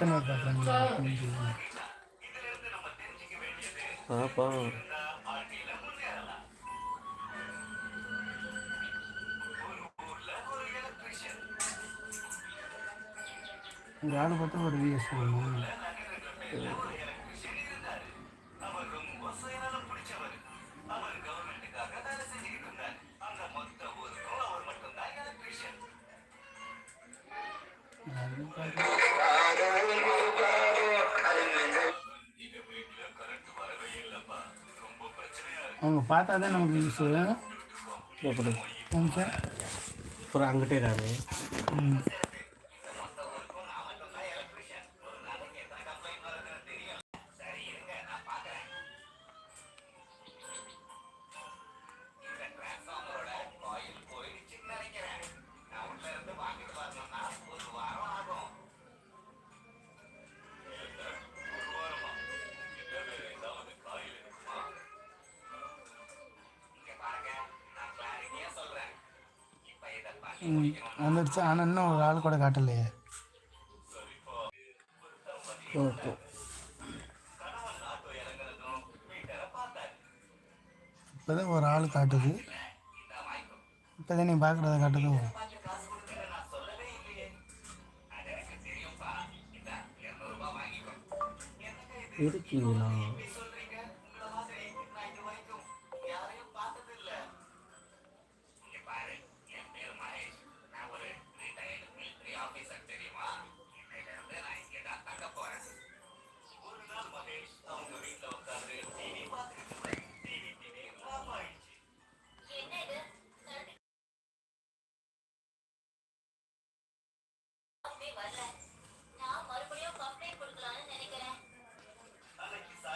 எத்தனை பார்க்குறாங்களா ஆப்பா இந்த ஆள் பார்த்தா ஒரு விஎஸ் போகணும் அவங்க பார்த்தா தான் நமக்கு யூஸ் நிமிஷம் அப்புறம் அங்கிட்டே ராணி வந்துடுச்சு. ஆனால் இன்னும் ஒரு ஆள் கூட காட்டலையே. ஓகே இப்போ தான் ஒரு ஆள் காட்டுது. இப்போ தான் நீ பார்க்குறத காட்டுது. இருக்கீங்களா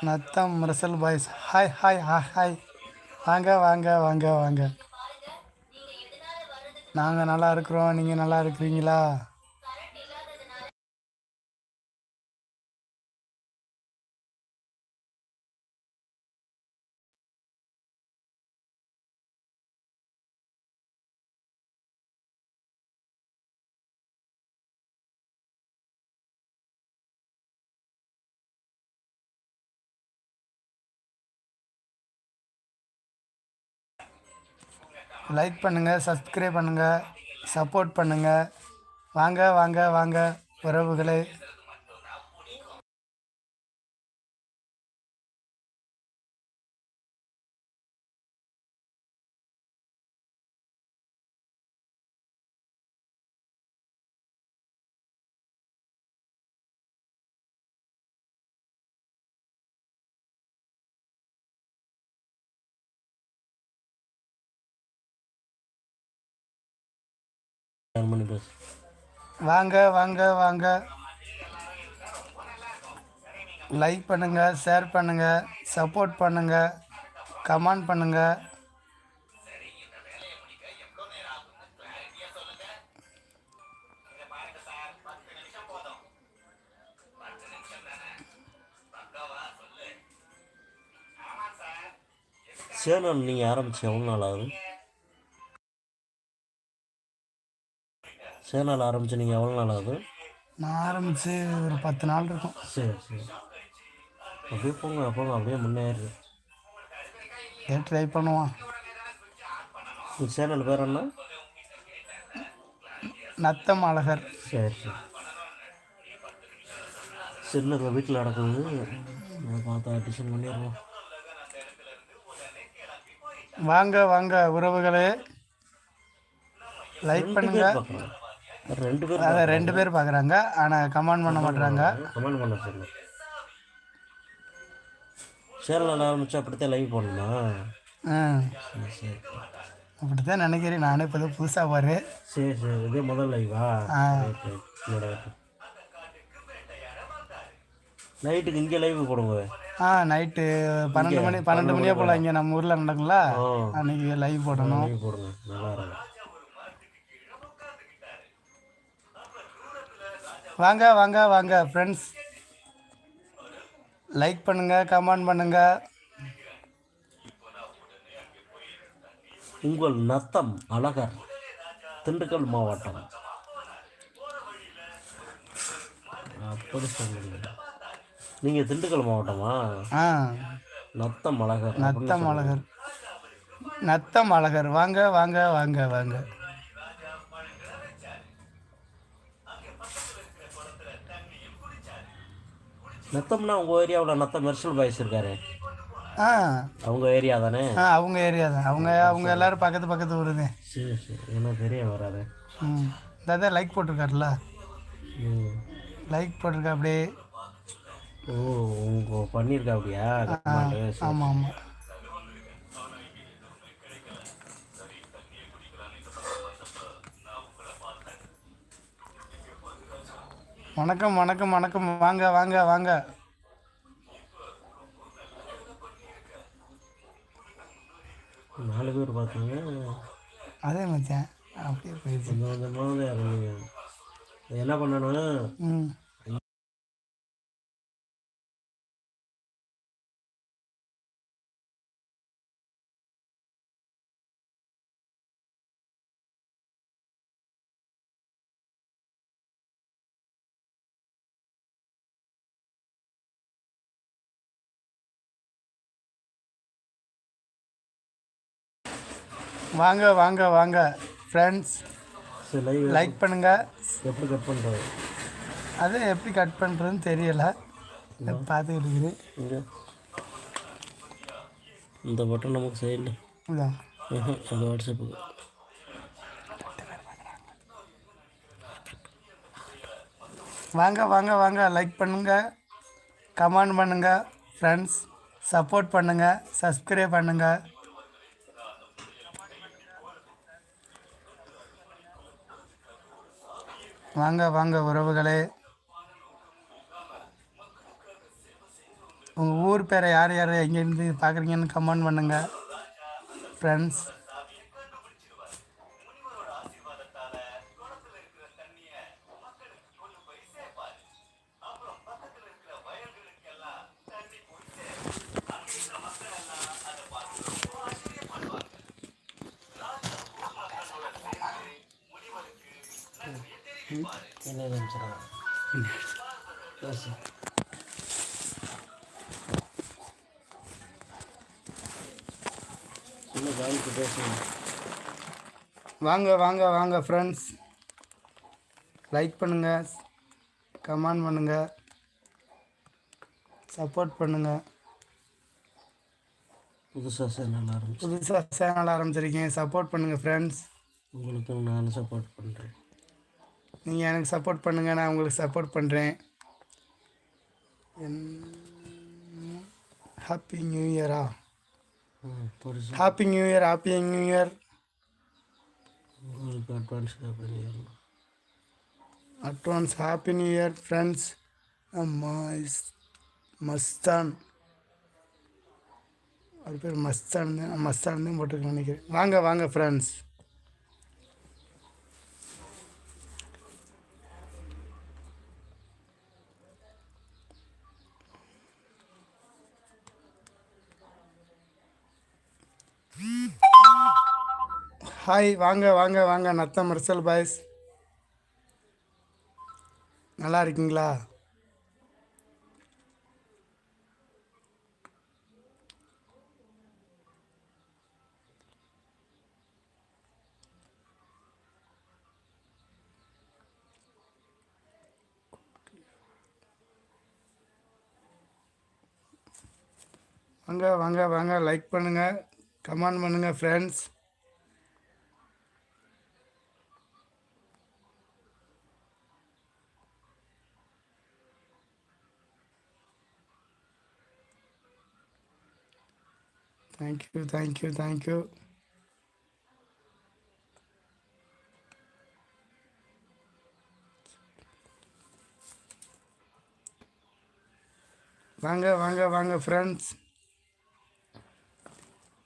Natham Russell boys. Hi hi hi hi வாங்க வாங்க வாங்க வாங்க. நாங்கள் நல்லா இருக்கிறோம். நீங்கள் நல்லா இருக்கிறீங்களா? லைக் பண்ணுங்கள் சப்ஸ்கிரைப் பண்ணுங்கள் சப்போர்ட் பண்ணுங்கள் வாங்க வாங்க வாங்க உறவுகளே. வாங்க வாங்க வாங்க. லைக் பண்ணுங்கள் ஷேர் பண்ணுங்கள் சப்போர்ட் பண்ணுங்கள் கமெண்ட் பண்ணுங்கள் சேனல் நீங்கள் ஆரம்பிச்சு எவ்வளோ நாள் ஆகுது? சேனல் ஆரம்பிச்சு நீங்கள் எவ்வளோ நாள் ஆகுது? நான் ஆரம்பித்து ஒரு பத்து நாள் இருக்கும். சரி சரி. அப்படியே போங்க போங்க அப்படியே முன்னேறு. ட்ரை பண்ணுவோம்? உங்கள் சேனல் பேர் என்ன? நத்தம் அழகர். சரி சரி. சின்ன வீட்டில் நடக்குது. நான் பார்த்தா டியூஷன் பண்ணிடுவோம். வாங்க வாங்க உறவுகளே. லைக் பண்ணுங்க. ரெண்டு பேர் அதை ரெண்டு பேர் பார்க்குறாங்க. ஆனால் கமெண்ட் பண்ண மாட்றாங்க. கமெண்ட் பண்ண சொல்லு. சேனல் ஆரம்பிச்சு அப்படித்தான் லைவ் போடணுமா? ஆ. சரி சரி. அப்படி தான் நினைக்கிறேன். நானே இப்போ தான் புதுசாக பாரு. சரி சரி. இதே முதல் லைவா ஆ. நைட்டுக்கு இங்கே லைவ் போடுங்க. ஆ நைட்டு பன்னெண்டு மணி பன்னெண்டு மணியே போல் இங்கே நம்ம ஊரில் நடக்குங்களா அன்னைக்கு லைவ் போடணும். லைவ் போடுங்க. நல்லா இருக்கும். வாங்க வாங்க வாங்க ஃப்ரெண்ட்ஸ் லைக் பண்ணுங்கள் கமெண்ட் பண்ணுங்கள் உங்கள் நத்தம் அழகர் திண்டுக்கல் மாவட்டம். அப்படி சொல்லுங்க நீங்கள் திண்டுக்கல் மாவட்டமா? ஆ. நத்தம் மலகர் நத்தம் அழகர். நத்தம் அழகர். வாங்க வாங்க வாங்க வாங்க. நத்தம்னா உங்கள் ஏரியாவில் நத்தம் மெர்சல் பாய்ஸ் இருக்காரு. ஆ. அவங்க ஏரியா தானே? ஆ அவங்க ஏரியா தான். அவங்க அவங்க எல்லாரும் பக்கத்து பக்கத்து ஊருதே. சரி சரி. எனக்கு தெரிய வராது. ம். இதான் லைக் போட்டிருக்காருல ம் லைக் போட்டிருக்கா அப்படியே. ஓ உங்க பண்ணியிருக்கா அப்படியா. ஆமாம் ஆமாம் வணக்கம் வணக்கம் வணக்கம். வாங்க வாங்க வாங்க. நாலு பேர் பார்த்தீங்க. அதே மச்சான். அப்படியே போயிடுச்சு. கொஞ்சம் கொஞ்சமாக என்ன பண்ணணும்? வாங்க வாங்க வாங்க. ஃப்ரெண்ட்ஸ் லைக் பண்ணுங்கள் எப்படி கட் பண்ணுறது அது எப்படி கட் பண்ணுறதுன்னு தெரியல. பார்த்துக்கிட்டு இருக்குது இந்த பட்டன் நமக்கு சைடில் இதான் அது வாட்ஸ்அப்புக்கு வாங்க வாங்க வாங்க. லைக் பண்ணுங்கள் கமெண்ட் பண்ணுங்கள் ஃப்ரெண்ட்ஸ் சப்போர்ட் பண்ணுங்கள் சப்ஸ்கிரைப் பண்ணுங்கள் வாங்க வாங்க உறவுகளே. உங்கள் ஊர் பேரை யார் யார் எங்கேருந்து பார்க்குறீங்கன்னு கமெண்ட் பண்ணுங்கள் ஃப்ரெண்ட்ஸ் காய்க்கு பேசுங்க. வாங்க வாங்க வாங்க ஃப்ரெண்ட்ஸ் லைக் பண்ணுங்கள் கமெண்ட் பண்ணுங்கள் சப்போர்ட் பண்ணுங்கள் புதுசாக சேனல் ஆரம்பிச்சு புதுசாக சேனல் ஆரம்பிச்சிருக்கீங்க. சப்போர்ட் பண்ணுங்கள் ஃப்ரெண்ட்ஸ் உங்களுக்கு நான் சப்போர்ட் பண்ணுறேன் நீங்கள் எனக்கு சப்போர்ட் பண்ணுங்கள் நான் உங்களுக்கு சப்போர்ட் பண்ணுறேன் ஹாப்பி நியூ இயரா happy new year happy new year உங்களுக்கு அட்வான்ஸ் பண்ணிடலாம் advance happy new year friends is Mastan. அவர் பேர் மஸ்தான் தான் மஸ்தான் தான் போட்டுருக்கேன் நினைக்கிறேன். வாங்க வாங்க ஃப்ரெண்ட்ஸ் ஹாய் வாங்க வாங்க வாங்க. நத்தம் மர்சல் பாய்ஸ் நல்லா இருக்கீங்களா? வாங்க வாங்க வாங்க. லைக் பண்ணுங்கள் கமெண்ட் பண்ணுங்கள் ஃப்ரெண்ட்ஸ் தேங்க்யூ தேங்க்யூ தேங்க்யூ வாங்க வாங்க வாங்க ஃப்ரெண்ட்ஸ்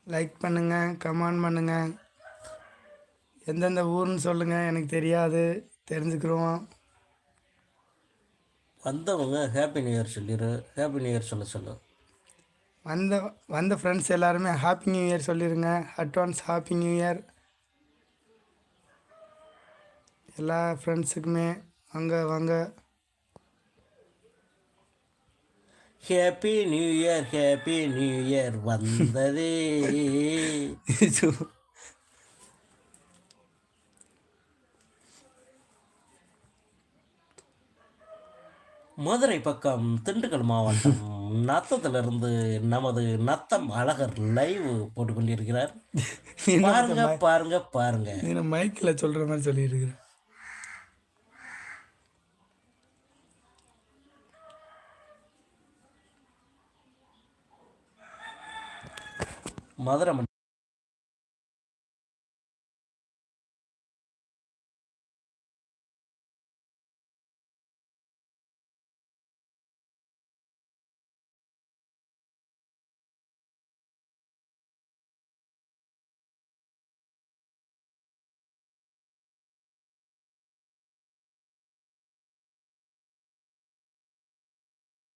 லைக் பண்ணுங்கள் கமெண்ட் பண்ணுங்கள் எந்தெந்த ஊர்னு சொல்லுங்கள் எனக்கு தெரியாது தெரிஞ்சுக்கிறோம் வந்தவங்க ஹாப்பி நியூ இயர் சொல்லிடு ஹாப்பி நியூ இயர் சொல்ல சொல்லு. வந்த வந்த ஃப்ரெண்ட்ஸ் எல்லாருமே ஹாப்பி நியூ இயர் சொல்லிடுங்க அட்வான்ஸ் ஹாப்பி நியூ இயர் எல்லா ஃப்ரெண்ட்ஸுக்குமே வாங்க வாங்க. Happy new year happy new year வந்ததே. மதுரை பக்கம் திண்டுக்கல் மாவட்டம். நத்தத்திலிருந்து நமது நத்தம் அழகர் லைவ் போட்டுக்கொண்டிருக்கிறார். பாருங்க பாருங்க பாருங்க. மைக்கில் சொல்கிற மாதிரி சொல்லியிருக்கிறேன் மதுரை